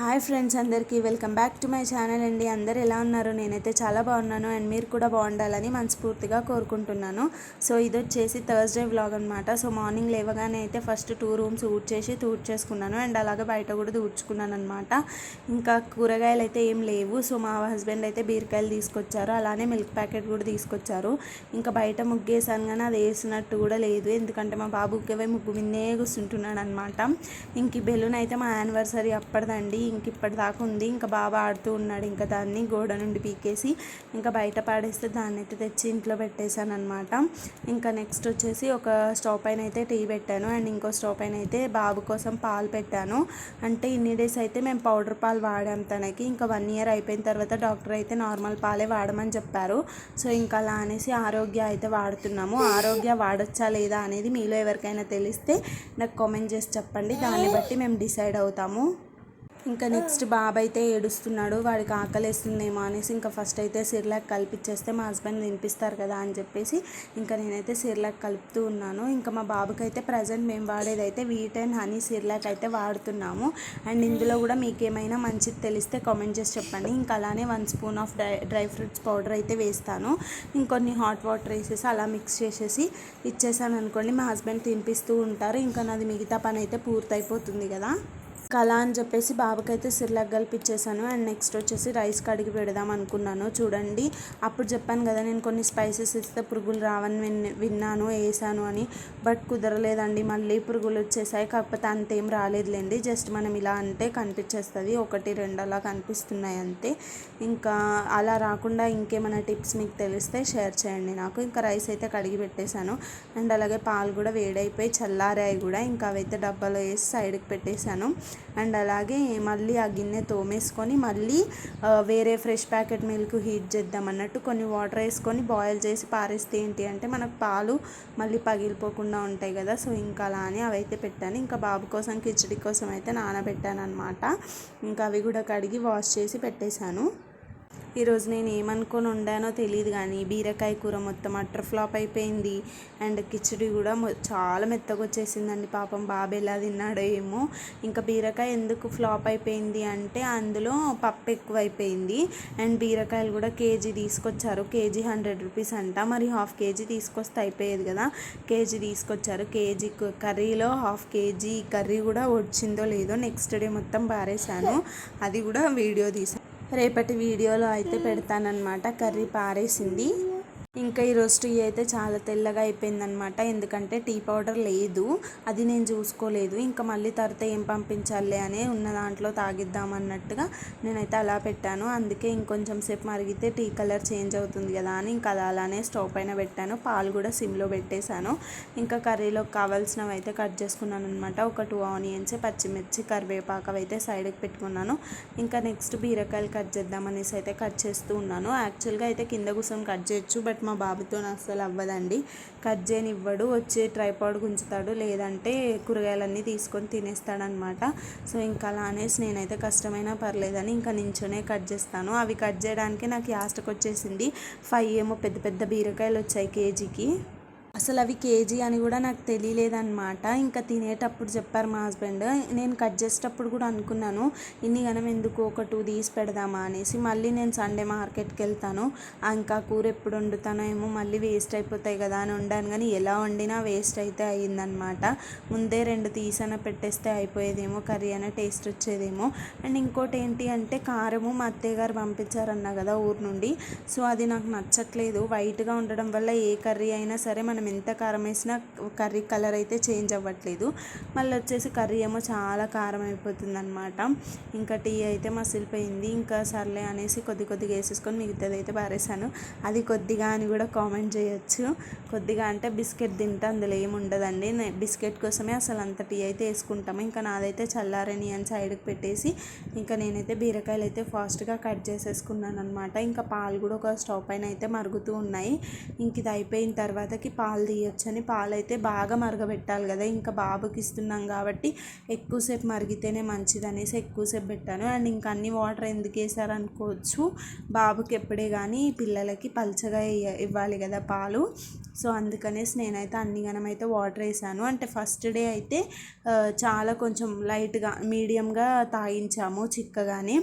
Hi friends అందరికీ welcome back to my channel అండి. అందరు ఎలా ఉన్నారు? నేనైతే చాలా బాగున్నాను అండ్ మీరు కూడా బాగుండాలని మనస్ఫూర్తిగా కోరుకుంటున్నాను. సో ఇది వచ్చేసి థర్స్డే వ్లాగ్ అనమాట సో మార్నింగ్ లేవగానే అయితే ఫస్ట్ టూ రూమ్స్ ఊడ్ చేసి తూడ్ చేసుకున్నాను అండ్ అలాగే బయట కూడా తూడ్చుకున్నాను అనమాట ఇంకా కూరగాయలు అయితే ఏం లేవు. సో మా హస్బెండ్ అయితే బీరకాయలు తీసుకొచ్చారు. అలానే మిల్క్ ప్యాకెట్ కూడా తీసుకొచ్చారు. ఇంకా బయట ముగ్గేసాను కానీ అది వేసినట్టు కూడా లేదు. ఎందుకంటే మా బాబుకి ముగ్గు మిందే కూర్చుంటున్నాడు అనమాట ఇంక బెలూన్ అయితే మా యానివర్సరీ అప్పటిదండి. ఇంక ఇప్పటిదాకా ఉంది. ఇంకా బాబా ఆడుతూ ఉన్నాడు. ఇంకా దాన్ని గోడ నుండి పీకేసి ఇంకా బయట పాడేస్తే దాన్ని అయితే తెచ్చి ఇంట్లో పెట్టేశాను అనమాట ఇంకా నెక్స్ట్ వచ్చేసి ఒక స్టవ్ పైన అయితే టీ పెట్టాను. అండ్ ఇంకో స్టవ్ పైన అయితే బాబు కోసం పాలు పెట్టాను. అంటే ఇన్ని డేస్ అయితే మేము పౌడర్ పాలు వాడాం తనకి. ఇంకా వన్ ఇయర్ అయిపోయిన తర్వాత డాక్టర్ అయితే నార్మల్ పాలే వాడమని చెప్పారు. సో ఇంకా అలా అనేసి ఆరోగ్య అయితే వాడుతున్నాము. ఆరోగ్య వాడొచ్చా లేదా అనేది మీలో ఎవరికైనా తెలిస్తే నాకు కామెంట్ చేసి చెప్పండి. దాన్ని బట్టి మేము డిసైడ్ అవుతాము. ఇంకా నెక్స్ట్ బాబు అయితే ఏడుస్తున్నాడు వాడికి ఆకలేస్తుందేమో అనేసి ఇంకా ఫస్ట్ అయితే సిర్లాక్ కలిపిచ్చేస్తే మా హస్బెండ్ తినిపిస్తారు కదా అని చెప్పేసి ఇంకా నేనైతే సిర్లాక్ కలుపుతూ ఉన్నాను. ఇంకా మా బాబుకి అయితే ప్రజెంట్ మేము వాడేది అయితే వీట్ అండ్ హనీ సిర్లాక్ అయితే వాడుతున్నాము. అండ్ ఇందులో కూడా మీకు ఏమైనా మంచిది తెలిస్తే కామెంట్ చేసి చెప్పండి. ఇంకా అలానే one spoon of dry dry fruits powder అయితే వేస్తాను. ఇంకొన్ని హాట్ వాటర్ వేసేసి అలా మిక్స్ చేసేసి ఇచ్చేసాను అనుకోండి మా హస్బెండ్ తినిపిస్తూ ఉంటారు. ఇంకా నాది మిగతా పని అయితే పూర్తయిపోతుంది కదా. కళ అని చెప్పేసి బాబుకైతే సిర్లాక్ కలిపిచ్చేసాను. అండ్ నెక్స్ట్ వచ్చేసి రైస్ కడిగి పెడదాం అనుకున్నాను. చూడండి అప్పుడు చెప్పాను కదా నేను కొన్ని స్పైసెస్ ఇస్తే పురుగులు రావని విన్- విన్నాను వేసాను అని. బట్ కుదరలేదండి మళ్ళీ పురుగులు వచ్చేసాయి. కాకపోతే అంతేం రాలేదులేండి. జస్ట్ మనం ఇలా అంటే కనిపించేస్తుంది. ఒకటి రెండు అలా కనిపిస్తున్నాయి అంతే. ఇంకా అలా రాకుండా ఇంకేమైనా టిప్స్ మీకు తెలిస్తే షేర్ చేయండి నాకు. ఇంకా రైస్ అయితే కడిగి పెట్టేశాను. అండ్ అలాగే పాలు కూడా వేడైపోయి చల్లారాయి కూడా. ఇంకా అవైతే డబ్బాలో వేసి సైడ్కి పెట్టేశాను. అండ్ అలాగే మళ్ళీ ఆ గిన్నె తోమేసుకొని మళ్ళీ వేరే ఫ్రెష్ ప్యాకెట్ మిల్క్ హీట్ చేద్దాం అన్నట్టు కొన్ని వాటర్ వేసుకొని బాయిల్ చేసి పారేస్తే ఏంటి అంటే మనకు పాలు మళ్ళీ పగిలిపోకుండా ఉంటాయి కదా. సో ఇంకా అలా అని అవైతే పెట్టాను. ఇంకా బాబు కోసం కిచడి కోసం అయితే నానబెట్టాను అనమాట ఇంకా అవి కూడా కడిగి వాష్ చేసి పెట్టేశాను. ఈరోజు నేను ఏమనుకొని వండానో తెలియదు కానీ బీరకాయ కూర మొత్తం అట్టర్ ఫ్లాప్ అయిపోయింది అండ్ కిచడి కూడా చాలా మెత్తగా వచ్చేసిందండి. పాపం బాబు ఎలా తిన్నాడో ఏమో. ఇంకా బీరకాయ ఎందుకు ఫ్లాప్ అయిపోయింది అంటే అందులో పప్పు ఎక్కువైపోయింది అండ్ బీరకాయలు కూడా కేజీ తీసుకొచ్చారు. కేజీ హండ్రెడ్ రూపీస్ అంట. మరి హాఫ్ కేజీ తీసుకొస్తే అయిపోయేది కదా. కేజీ తీసుకొచ్చారు. కేజీ కర్రీలో హాఫ్ కేజీ కర్రీ కూడా వచ్చిందో లేదో నెక్స్ట్ డే మొత్తం పారేశాను. అది కూడా వీడియో తీసాను రేపటి వీడియోలో అయితే పెడతానన్నమాట. కర్రీ పారేసింది. ఇంకా ఈరోజు టీ అయితే చాలా తెల్లగా అయిపోయిందనమాట ఎందుకంటే టీ పౌడర్ లేదు. అది నేను చూసుకోలేదు. ఇంకా మళ్ళీ తర్వాత ఏం పంపించాలి అని ఉన్న దాంట్లో తాగిద్దాం అన్నట్టుగా నేనైతే అలా పెట్టాను. అందుకే ఇంకొంచెం సేపు మరిగితే టీ కలర్ చేంజ్ అవుతుంది కదా అని ఇంకా అది అలానే స్టవ్ పైన పెట్టాను. పాలు కూడా సిమ్లో పెట్టేశాను. ఇంకా కర్రీలో కావాల్సినవి అయితే కట్ చేసుకున్నాను అనమాట ఒక టూ ఆనియన్స్ పచ్చిమిర్చి కరివేపాకు అయితే సైడ్కి పెట్టుకున్నాను. ఇంకా నెక్స్ట్ బీరకాయలు కట్ చేద్దాం అనేసి అయితే కట్ చేస్తూ ఉన్నాను. యాక్చువల్గా అయితే కింద కూర్చొని కట్ చేయొచ్చు బట్ మా బాబుతో అస్సలు అవ్వదండి. కట్ చేయనివ్వడు వచ్చి ట్రైపాడ్ గుంచుతాడు లేదంటే కూరగాయలన్నీ తీసుకొని తినేస్తాడనమాట. సో ఇంకా అలా అనేసి నేనైతే కష్టమైనా పర్లేదని ఇంకా నించొనే కట్ చేస్తాను. అవి కట్ చేయడానికి నాకు యాస్టకు వచ్చేసింది ఫైవ్ ఏమో పెద్ద పెద్ద బీరకాయలు వచ్చాయి కేజీకి. అసలు అవి కేజీ అని కూడా నాకు తెలియలేదన్నమాట. ఇంకా తినేటప్పుడు చెప్పారు మా హస్బెండ్. నేను కట్ చేసేటప్పుడు కూడా అనుకున్నాను ఇన్ని గనం ఎందుకు ఒక టూ తీసి పెడదామా? అనేసి. మళ్ళీ నేను సండే మార్కెట్కి వెళ్తాను. ఇంకా కూర ఎప్పుడు వండుతానో ఏమో మళ్ళీ వేస్ట్ అయిపోతాయి కదా అని వండాను. కానీ ఎలా వండినా వేస్ట్ అయితే అయ్యిందనమాట ముందే రెండు తీసన పెట్టేస్తే అయిపోయేదేమో కర్రీ అనే టేస్ట్ వచ్చేదేమో. అండ్ ఇంకోటి ఏంటి అంటే కారము మా అత్తయ్య గారు పంపించారన్నా కదా ఊరు నుండి. సో అది నాకు నచ్చట్లేదు. వైట్గా ఉండడం వల్ల ఏ కర్రీ అయినా సరే మనం ఎంత కారం వేసినా కర్రీ కలర్ అయితే చేంజ్ అవ్వట్లేదు. మళ్ళీ వచ్చేసి కర్రీ ఏమో చాలా కారం అయిపోతుంది అనమాట ఇంకా టీ అయితే మసిలిపోయింది. ఇంకా సర్లే అనేసి కొద్ది కొద్దిగా వేసేసుకొని మిగతాది అయితే పారేసాను అది కొద్దిగా అని కూడా కామెంట్ చేయొచ్చు. కొద్దిగా అంటే బిస్కెట్ తింటే అందులో ఏమి ఉండదండి. బిస్కెట్ కోసమే అసలు అంత టీ అయితే వేసుకుంటాము. ఇంకా నాదైతే చల్లారని అని సైడ్కి పెట్టేసి ఇంకా నేనైతే బీరకాయలు అయితే ఫాస్ట్గా కట్ చేసేసుకున్నాను అనమాట ఇంకా పాలు కూడా ఒక స్టవ్ పైన అయితే మరుగుతూ ఉన్నాయి. ఇంక ఇది అయిపోయిన తర్వాతకి పాలు పాలు తీయొచ్చని పాలు అయితే బాగా మరగబెట్టాలి కదా. ఇంకా బాబుకి ఇస్తున్నాం కాబట్టి ఎక్కువసేపు మరిగితేనే మంచిది అనేసి ఎక్కువసేపు పెట్టాను. అండ్ ఇంకా అన్ని వాటర్ ఎందుకు వేసారు అనుకోవచ్చు బాబుకి ఎప్పుడే కానీ పిల్లలకి పల్చగా ఇవ్వాలి కదా పాలు. సో అందుకనేసి నేనైతే అన్ని అయితే వాటర్ వేసాను. అంటే ఫస్ట్ డే అయితే చాలా కొంచెం లైట్గా మీడియంగా తాగించాము చిక్కగానే.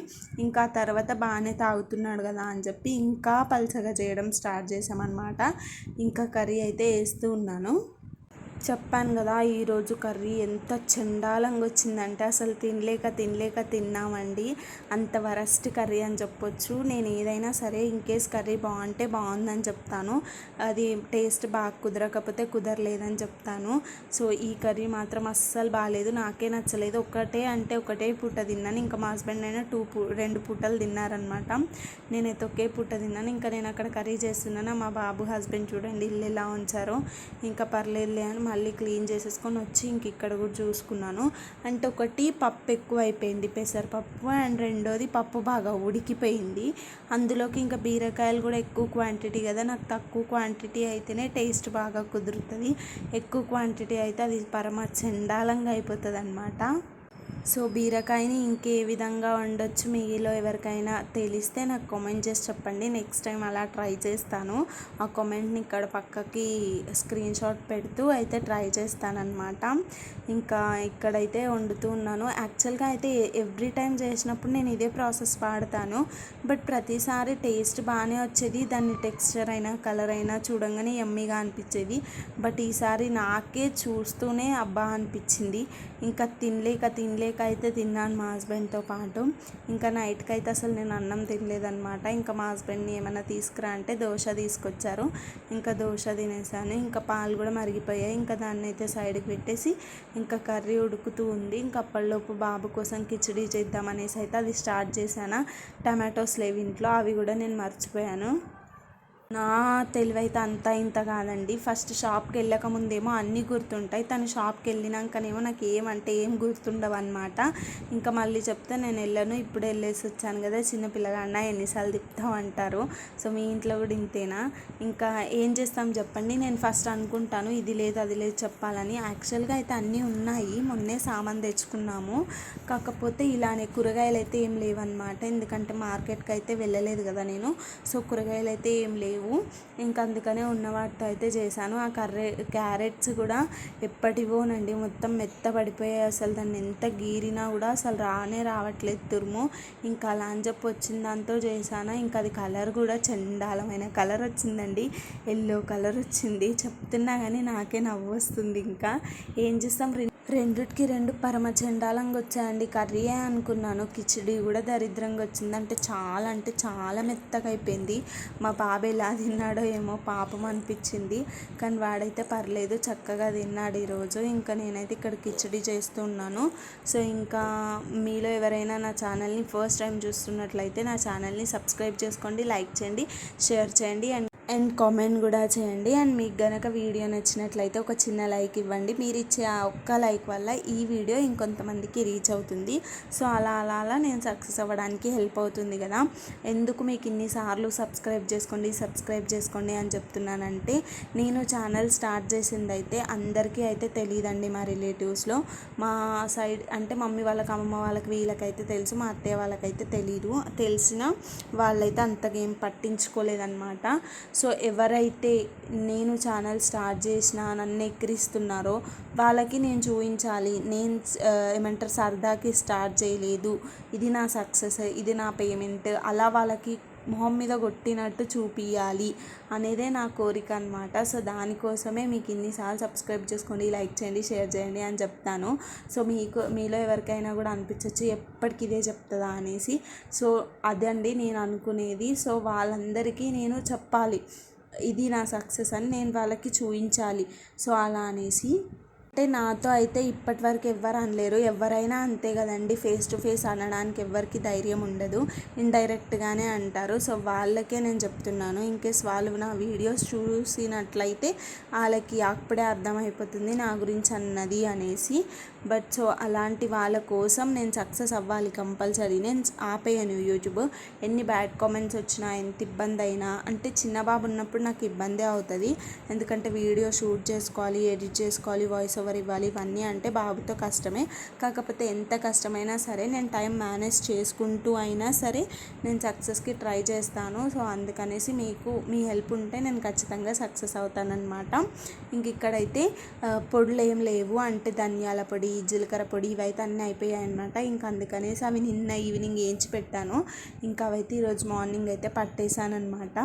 ఇంకా తర్వాత బాగానే తాగుతున్నాడు కదా అని చెప్పి ఇంకా పల్చగా చేయడం స్టార్ట్ చేసామన్నమాట. ఇంకా కర్రీ అయితే వేస్తూ ఉన్నాను. చెప్పాను కదా ఈరోజు కర్రీ ఎంత చండాలంగా వచ్చిందంటే అసలు తినలేక తినలేక తిన్నామండి. అంత వరస్ట్ కర్రీ అని చెప్పొచ్చు. నేను ఏదైనా సరే ఇన్కేస్ కర్రీ బాగుంటే బాగుందని చెప్తాను. అది టేస్ట్ బాగా కుదరకపోతే కుదరలేదని చెప్తాను. సో ఈ కర్రీ మాత్రం అస్సలు బాగాలేదు నాకే నచ్చలేదు. ఒకటే అంటే ఒకటే పూట తిన్నాను. ఇంకా మా హస్బెండ్ అయినా టూ పూ రెండు పూటలు తిన్నారనమాట నేనైతే ఒకే పూట తిన్నాను. ఇంకా నేను అక్కడ కర్రీ చేస్తున్నాను? మా బాబు హస్బెండ్ చూడండి ఇల్లు ఎలా ఉంచారో. ఇంకా పర్లేదులే అని మళ్ళీ క్లీన్ చేసేసుకొని వచ్చి ఇంక ఇక్కడ కూడా చూసుకున్నాను. అంటే ఒకటి పప్పు ఎక్కువ అయిపోయింది పెసరపప్పు. అండ్ రెండోది పప్పు బాగా ఉడికిపోయింది. అందులోకి ఇంకా బీరకాయలు కూడా ఎక్కువ క్వాంటిటీ కదా నాకు తక్కువ క్వాంటిటీ అయితేనే టేస్ట్ బాగా కుదురుతుంది. ఎక్కువ క్వాంటిటీ అయితే అది పరమ చండాలంగా అయిపోతుంది అనమాట సో బీరకాయని ఇంకే విధంగా వండొచ్చు. మీలో ఎవరికైనా తెలిస్తే నాకు కామెంట్ చేసి చెప్పండి. నెక్స్ట్ టైం అలా ట్రై చేస్తాను. ఆ కామెంట్ని ఇక్కడ పక్కకి స్క్రీన్ షాట్ పెడుతూ అయితే ట్రై చేస్తానమాట ఇంకా ఇక్కడైతే వండుతూ ఉన్నాను. యాక్చువల్గా అయితే ఎవ్రీ టైం చేసినప్పుడు నేను ఇదే ప్రాసెస్ వాడతాను. బట్ ప్రతిసారి టేస్ట్ బాగానే వచ్చేది. దాని టెక్స్చర్ అయినా కలర్ అయినా చూడంగానే ఎమ్మీగా అనిపించేది. బట్ ఈసారి నాకే చూస్తూనే అబ్బా అనిపించింది. ఇంకా తినలేక లేక అయితే తిన్నాను మా హస్బెండ్తో పాటు. ఇంకా నైట్కి అయితే అసలు నేను అన్నం తినలేదన్నమాట. ఇంకా మా హస్బెండ్ని ఏమైనా తీసుకురా అంటే దోశ తీసుకొచ్చారు. ఇంకా దోశ తినేసాను. ఇంకా పాలు కూడా మరిగిపోయాయి. ఇంకా దాన్ని అయితే సైడ్కి పెట్టేసి ఇంకా కర్రీ ఉడుకుతూ ఉంది. ఇంకా అప్పటిలోపు బాబు కోసం కిచడీ చేద్దామనేసి అయితే అది స్టార్ట్ చేశాను. టమాటోస్ లేవు ఇంట్లో. అవి కూడా నేను మర్చిపోయాను. నా తెలివైతే అంతా ఇంత కాదండి. ఫస్ట్ షాప్కి వెళ్ళక ముందేమో అన్నీ గుర్తుంటాయి. తను షాప్కి వెళ్ళినాకనేమో నాకు ఏమంటే ఏం గుర్తుండవు అనమాట ఇంకా మళ్ళీ చెప్తే నేను వెళ్ళను ఇప్పుడు వెళ్ళేసి వచ్చాను కదా. చిన్న పిల్లగాడిన ఎన్నిసార్లు తిప్పుతావు అంటారు సో మీ ఇంట్లో కూడా ఇంతేనా? ఇంకా ఏం చేస్తాం చెప్పండి. నేను ఫస్ట్ అనుకుంటాను ఇది లేదు అది లేదు చెప్పాలని. యాక్చువల్గా అయితే అన్నీ ఉన్నాయి. మొన్నే సామాన్ తెచ్చుకున్నాము. కాకపోతే ఇలానే కూరగాయలు అయితే ఏం లేవన్నమాట. ఎందుకంటే మార్కెట్కి అయితే వెళ్ళలేదు కదా నేను. సో కూరగాయలు అయితే ఏం లేవు. ఇంకా అందుకనే ఉన్న వాటితో అయితే చేశాను. ఆ కర్రే క్యారెట్స్ కూడా ఎప్పటివోనండి. మొత్తం మెత్త పడిపోయాయి అసలు. దాన్ని ఎంత గీరినా కూడా అసలు రానే రావట్లేదు తురుము. ఇంకా అలా అని చెప్పి వచ్చిన దాంతో చేశాను. ఇంకా అది కలర్ కూడా చండాలమైన కలర్ వచ్చిందండి. ఎల్లో కలర్ వచ్చింది. చెప్తున్నా కానీ నాకే నవ్వు వస్తుంది ఇంకా ఏం చేస్తాం? రెండిటికి రెండు పరమ చండాలంగా వచ్చాయండి కర్రీయే అనుకున్నాను. కిచిడి కూడా దరిద్రంగా వచ్చింది అంటే చాలా అంటే చాలా మెత్తగా అయిపోయింది. మా బాబు ఎలా తిన్నాడో ఏమో పాపం అనిపించింది. కానీ వాడైతే పర్లేదు చక్కగా తిన్నాడు ఈరోజు. ఇంకా నేనైతే ఇక్కడ కిచిడి చేస్తున్నాను సో ఇంకా మీలో ఎవరైనా నా ఛానల్ని ఫస్ట్ టైం చూస్తున్నట్లయితే నా ఛానల్ని సబ్స్క్రైబ్ చేసుకోండి లైక్ చేయండి షేర్ చేయండి అండ్ అండ్ కామెంట్ కూడా చేయండి. అండ్ మీకు గనక వీడియో నచ్చినట్లయితే ఒక చిన్న లైక్ ఇవ్వండి. మీరు ఇచ్చే ఆ ఒక్క లైక్ వల్ల ఈ వీడియో ఇంకొంతమందికి రీచ్ అవుతుంది. సో అలా అలా అలా నేను సక్సెస్ అవ్వడానికి హెల్ప్ అవుతుంది కదా. ఎందుకు మీకు ఇన్నిసార్లు సబ్స్క్రైబ్ చేసుకోండి సబ్స్క్రైబ్ చేసుకోండి అని చెప్తున్నానంటే నేను ఛానల్ స్టార్ట్ చేసింది అయితే అందరికీ అయితే తెలియదండి మా రిలేటివ్స్లో. మా సైడ్ అంటే మమ్మీ వాళ్ళకి అమ్మమ్మ వాళ్ళకి వీళ్ళకైతే తెలుసు మా అత్తయ్య వాళ్ళకైతే తెలియదు తెలిసిన వాళ్ళైతే అంతగా ఏం పట్టించుకోలేదన్నమాట. సో ఎవరైతే నేను ఛానల్ స్టార్ట్ చేసిన నన్ను ఎక్కిరిస్తున్నారో వాళ్ళకి నేను చూపించాలి. నేను ఏమంటారు సరదాకి స్టార్ట్ చేయలేదు. ఇది నా సక్సెస్ ఇది నా పేమెంట్. అలా వాళ్ళకి మొహం మీద కొట్టినట్టు చూపియాలి అనేదే నా కోరిక అనమాట సో దానికోసమే మీకు ఇన్నిసార్లు సబ్స్క్రైబ్ చేసుకోండి లైక్ చేయండి షేర్ చేయండి అని చెప్తాను. సో మీకు మీలో ఎవరికైనా కూడా అనిపించవచ్చు ఎప్పటికి ఇదే చెప్తుందా అనేసి. సో అదండి నేను అనుకునేది. సో వాళ్ళందరికీ నేను చెప్పాలి ఇది నా సక్సెస్ అని నేను వాళ్ళకి చూపించాలి సో అలా అనేసి. అంటే నాతో అయితే ఇప్పటి వరకు ఎవ్వరు అనలేరు. ఎవరైనా అంతే కదండి. ఫేస్ టు ఫేస్ అనడానికి ఎవ్వరికి ధైర్యం ఉండదు. ఇండైరెక్ట్గానే అంటారు. సో వాళ్ళకే నేను చెప్తున్నాను. ఇన్కేస్ వాళ్ళు నా వీడియోస్ చూసినట్లయితే వాళ్ళకి అప్పుడే అర్థమైపోతుంది నా గురించి అన్నది అనేసి. బట్ సో అలాంటి వాళ్ళ కోసం నేను సక్సెస్ అవ్వాలి కంపల్సరీ. నేను ఆపేయను యూట్యూబ్. ఎన్ని బ్యాడ్ కామెంట్స్ వచ్చినా ఎంత ఇబ్బంది అయినా అంటే చిన్న బాబు ఉన్నప్పుడు నాకు ఇబ్బందే అవుతుంది. ఎందుకంటే వీడియో షూట్ చేసుకోవాలి ఎడిట్ చేసుకోవాలి వాయిస్ ఓవర్ ఎవరు ఇవ్వాలి? ఇవన్నీ అంటే బాబుతో కష్టమే. కాకపోతే ఎంత కష్టమైనా సరే నేను టైం మేనేజ్ చేసుకుంటూ అయినా సరే నేను సక్సెస్కి ట్రై చేస్తాను. సో అందుకనేసి మీకు మీ హెల్ప్ ఉంటే నేను ఖచ్చితంగా సక్సెస్ అవుతానన్నమాట. ఇంక ఇక్కడైతే పొడులు ఏం లేవు. అంటే ధనియాల పొడి జీలకర్ర పొడి ఇవైతే అన్నీ అయిపోయాయి అనమాట ఇంకా అందుకనేసి అవి నిన్న ఈవినింగ్ వేయించి పెట్టాను. ఇంకా అవైతే ఈరోజు మార్నింగ్ అయితే పట్టేశానమాట అనమాట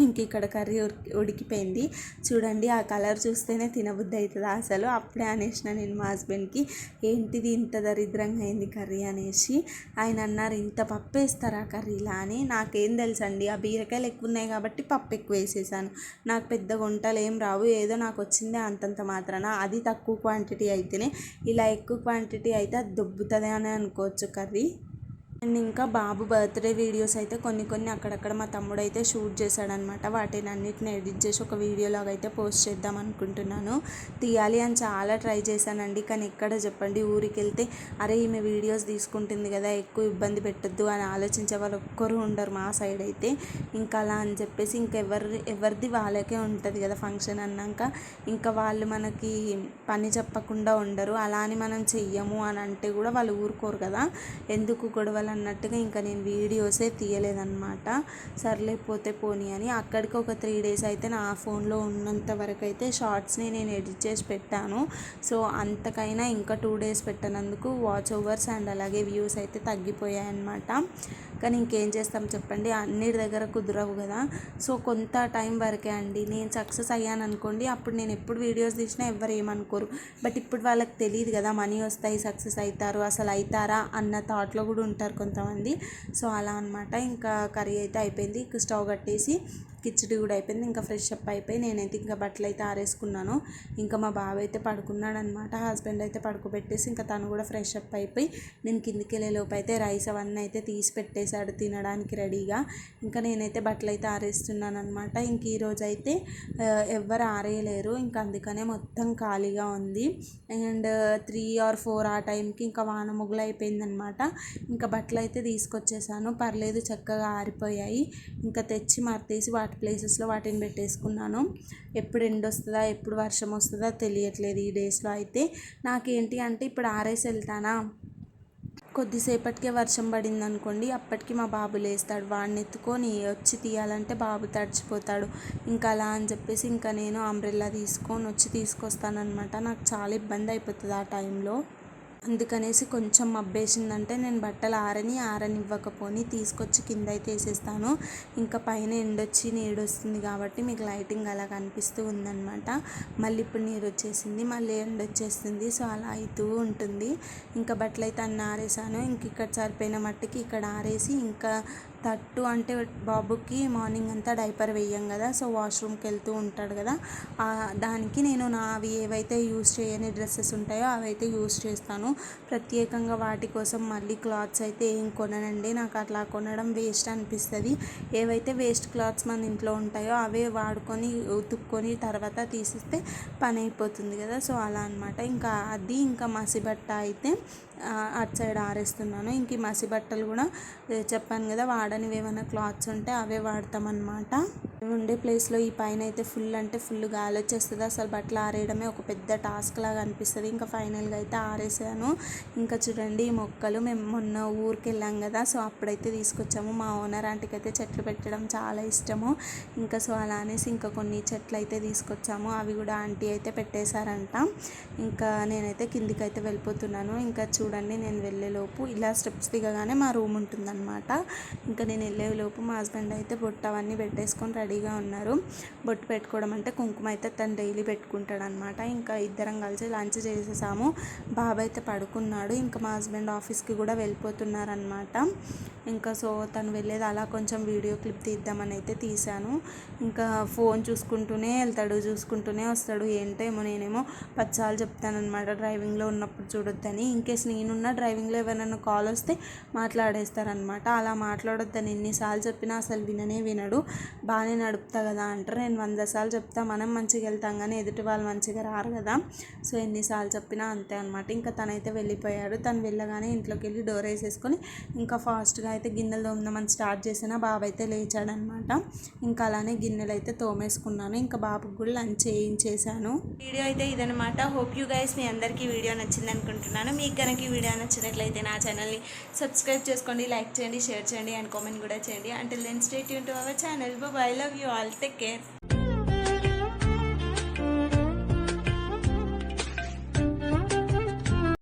ఇంక ఇక్కడ కర్రీ ఉడికి ఉడికిపోయింది. చూడండి ఆ కలర్ చూస్తేనే తినబుద్ధి అవుతుంది అసలు. అప్పుడే అనేసిన నేను మా హస్బెండ్కి ఏంటిది ఇంత దరిద్రంగా అయింది కర్రీ? అనేసి. ఆయన అన్నారు ఇంత పప్పు వేస్తారా కర్రీలా? అని. నాకేం తెలుసండి ఆ బీరకాయలు ఎక్కువ ఉన్నాయి కాబట్టి పప్పు ఎక్కువ వేసేసాను. నాకు పెద్ద వంటలు ఏం రావు. ఏదో నాకు వచ్చిందే అంతంత మాత్రాన. అది తక్కువ క్వాంటిటీ అయితేనే ఇలా ఎక్కువ క్వాంటిటీ అయితే అది దొబ్బుతుంది అని అనుకోవచ్చు కర్రీ. అండ్ ఇంకా బాబు బర్త్డే వీడియోస్ అయితే కొన్ని కొన్ని అక్కడక్కడ మా తమ్ముడు అయితే షూట్ చేశాడనమాట వాటిని అన్నిటిని ఎడిట్ చేసి ఒక వీడియో లాగా అయితే పోస్ట్ చేద్దాం అనుకుంటున్నాను. తీయాలి అని చాలా ట్రై చేశానండి. కానీ ఎక్కడ చెప్పండి ఊరికి వెళ్తే అరే ఈమె వీడియోస్ తీసుకుంటుంది కదా ఎక్కువ ఇబ్బంది పెట్టద్దు అని ఆలోచించే వాళ్ళు ఒక్కరు ఉండరు మా సైడ్ అయితే. ఇంకా అలా అని చెప్పేసి ఇంకెవరి ఎవరిది వాళ్ళకే ఉంటుంది కదా ఫంక్షన్ అన్నాక ఇంకా వాళ్ళు మనకి పని చెప్పకుండా ఉండరు. అలా అని మనం చెయ్యము అని అంటే కూడా వాళ్ళు ఊరుకోరు కదా. ఎందుకు గొడవలు అన్నట్టుగా ఇంకా నేను వీడియోసే తీయలేదన్నమాట. సర్లేకపోతే పోనీ అని. అక్కడికి ఒక త్రీ డేస్ అయితే నా ఫోన్లో ఉన్నంత వరకు అయితే షార్ట్స్ని నేను ఎడిట్ చేసి పెట్టాను. సో అంతకైనా ఇంకా టూ డేస్ పెట్టినందుకు వాచ్ ఓవర్స్ అండ్ అలాగే వ్యూస్ అయితే తగ్గిపోయాయి అన్నమాట కానీ ఇంకేం చేస్తాం చెప్పండి? అన్నిటి దగ్గర కుదరవు కదా. సో కొంత టైం వరకే అండి. నేను సక్సెస్ అయ్యాను అనుకోండి అప్పుడు నేను ఎప్పుడు వీడియోస్ తీసినా ఎవరు ఏమనుకోరు. బట్ ఇప్పుడు వాళ్ళకి తెలియదు కదా మనీ వస్తాయి సక్సెస్ అవుతారు అసలు అవుతారా అన్న థాట్లో కూడా ఉంటారు. కొంతమంది. సో అలా అనమాట ఇంకా కర్రీ అయితే అయిపోయింది. స్టవ్ కట్టేసి కిచడి కూడా అయిపోయింది. ఇంకా ఫ్రెష్ అప్ అయిపోయి నేనైతే ఇంకా బట్టలు అయితే ఆరేసుకున్నాను. ఇంకా మా బావ అయితే పడుకున్నాడు అనమాట హస్బెండ్ అయితే పడుకోబెట్టేసి ఇంకా తను కూడా ఫ్రెష్ అప్ అయిపోయి నేను కిందికి వెళ్ళే లోపు అయితే రైస్ అవన్నీ అయితే తీసి పెట్టేశాడు తినడానికి రెడీగా. ఇంకా నేనైతే బట్టలు అయితే ఆరేస్తున్నాను అనమాట ఇంక ఈరోజు అయితే ఎవ్వరు ఆరేయలేరు. ఇంకా అందుకనే మొత్తం ఖాళీగా ఉంది. అండ్ త్రీ ఆర్ ఫోర్ ఆ టైంకి ఇంకా వాన మొగులు అయిపోయిందనమాట ఇంకా బట్టలు అయితే తీసుకొచ్చేసాను. పర్లేదు చక్కగా ఆరిపోయాయి. ఇంకా తెచ్చి మరతేసి వాటి ప్లేసెస్లో వాటిని పెట్టేసుకున్నాను. ఎప్పుడు ఎండ వస్తుందా ఎప్పుడు వర్షం వస్తుందా తెలియట్లేదు ఈ డేస్లో అయితే. నాకేంటి అంటే ఇప్పుడు ఆరేసి వెళ్తానా? కొద్దిసేపటికే వర్షం పడింది అనుకోండి అప్పటికి మా బాబు లేస్తాడు. వాడిని ఎత్తుకొని వచ్చి తీయాలంటే బాబు తడిచిపోతాడు. ఇంకా అలా అని చెప్పేసి ఇంకా నేను అంబ్రెల్లా తీసుకొని వచ్చి తీసుకొస్తానమాట నాకు చాలా ఇబ్బంది అయిపోతుంది ఆ టైంలో. అందుకనేసి కొంచెం మబ్బేసిందంటే నేను బట్టలు ఆరని ఆరనివ్వకపోని తీసుకొచ్చి కింద అయితే వేసేస్తాను. ఇంకా పైన ఎండొచ్చి నీడు వస్తుంది కాబట్టి మీకు లైటింగ్ అలా కనిపిస్తూ ఉందన్నమాట. మళ్ళీ ఇప్పుడు నీరు వచ్చేసింది మళ్ళీ ఎండ వచ్చేస్తుంది సో అలా అవుతూ ఉంటుంది. ఇంకా బట్టలు అయితే అన్నీ ఆరేసాను. ఇంక ఇక్కడ సరిపోయిన మట్టికి ఇక్కడ ఆరేసి ఇంకా తట్టు అంటే బాబుకి మార్నింగ్ అంతా డైపర్ వేయం కదా సో వాష్రూమ్కి వెళ్తూ ఉంటాడు కదా. దానికి నేను నావి ఏవైతే యూస్ చేయని డ్రెస్సెస్ ఉంటాయో అవైతే యూస్ చేస్తాను. ప్రత్యేకంగా వాటి కోసం మళ్ళీ క్లాత్స్ అయితే ఏం కొననండి. నాకు అట్లా కొనడం వేస్ట్ అనిపిస్తుంది. ఏవైతే వేస్ట్ క్లాత్స్ మన ఇంట్లో ఉంటాయో అవే వాడుకొని ఉతుక్కొని తర్వాత తీసిస్తే పని అయిపోతుంది కదా. సో అలా అనమాట ఇంకా అది ఇంకా మసిబట్ట అయితే అటు సైడ్ ఆరేస్తున్నాను. ఇంక ఈ మసి బట్టలు కూడా చెప్పాను కదా వాడనివి ఏమైనా క్లాత్స్ ఉంటే అవే వాడతామన్నమాట. ఉండే ప్లేస్లో ఈ పైన అయితే ఫుల్ అంటే ఫుల్ గాలి వచ్చేస్తుంది. అసలు బట్టలు ఆరేయడమే ఒక పెద్ద టాస్క్ లాగా అనిపిస్తుంది. ఇంకా ఫైనల్గా అయితే ఆరేసాను. ఇంకా చూడండి ఈ మొక్కలు. మేము మొన్న ఊరికి వెళ్ళాం కదా సో అప్పుడైతే తీసుకొచ్చాము. మా ఓనర్ ఆంటీకి అయితే చెట్లు పెట్టడం చాలా ఇష్టము. ఇంకా సో అలా అనేసి ఇంకా కొన్ని చెట్లు అయితే తీసుకొచ్చాము. అవి కూడా ఆంటీ అయితే పెట్టేశారంట. ఇంకా నేనైతే కిందికి అయితే వెళ్ళిపోతున్నాను. ఇంకా చూడండి నేను వెళ్ళేలోపు ఇలా స్టెప్స్ దిగగానే మా రూమ్ ఉంటుందన్నమాట. ఇంకా నేను వెళ్ళేలోపు మా హస్బెండ్ అయితే బొట్టు అవన్నీ పెట్టేసుకొని రెడీగా ఉన్నారు. బొట్టు పెట్టుకోవడం అంటే కుంకుమ అయితే తను డైలీ పెట్టుకుంటాడు అనమాట ఇంకా ఇద్దరం కలిసి లంచ్ చేసేసాము. బాబు అయితే పడుకున్నాడు. ఇంకా మా హస్బెండ్ ఆఫీస్కి కూడా వెళ్ళిపోతున్నారనమాట ఇంకా సో తను వెళ్ళేది అలా కొంచెం వీడియో క్లిప్ తీద్దామని అయితే తీశాను. ఇంకా ఫోన్ చూసుకుంటూనే వెళ్తాడు చూసుకుంటూనే వస్తాడు. ఏంటేమో నేనేమో పచ్చాలు చెప్తానమాట డ్రైవింగ్లో ఉన్నప్పుడు చూడొద్దని. ఇంకేస్ నేనున్న డ్రైవింగ్లో ఎవరైనా కాల్ వస్తే మాట్లాడేస్తారనమాట అలా మాట్లాడొద్దని. ఎన్నిసార్లు చెప్పినా అసలు విననే వినడు. బాగానే నడుపుతా కదా అంటారు. నేను వంద సార్లు చెప్తా మనం మంచిగా వెళ్తాం కానీ ఎదుటి వాళ్ళు మంచిగా రారు కదా. సో ఎన్నిసార్లు చెప్పినా అంతే అనమాట ఇంకా తనైతే వెళ్ళిపోయాడు. తను వెళ్ళగానే ఇంట్లోకి వెళ్ళి డోర్ వేసేసుకొని ఇంకా ఫాస్ట్గా అయితే గిన్నెలు తోమదామని స్టార్ట్ చేసిన బాబు అయితే లేచాడనమాట ఇంకా అలానే గిన్నెలు అయితే తోమేసుకున్నాను. ఇంకా బాబుకి కూడా లంచ్ చేయించేశాను. వీడియో అయితే ఇదనమాట హోప్ యూ గైస్ మీ అందరికీ వీడియో నచ్చింది అనుకుంటున్నాను. మీకు కనుక ఈ వీడియో నచ్చినట్లయితే నా ఛానల్ని సబ్స్క్రైబ్ చేసుకోండి లైక్ చేయండి షేర్ చేయండి అండ్ కామెంట్ కూడా చేయండి. అంటే then stay Yoon to our channel bye love you all take care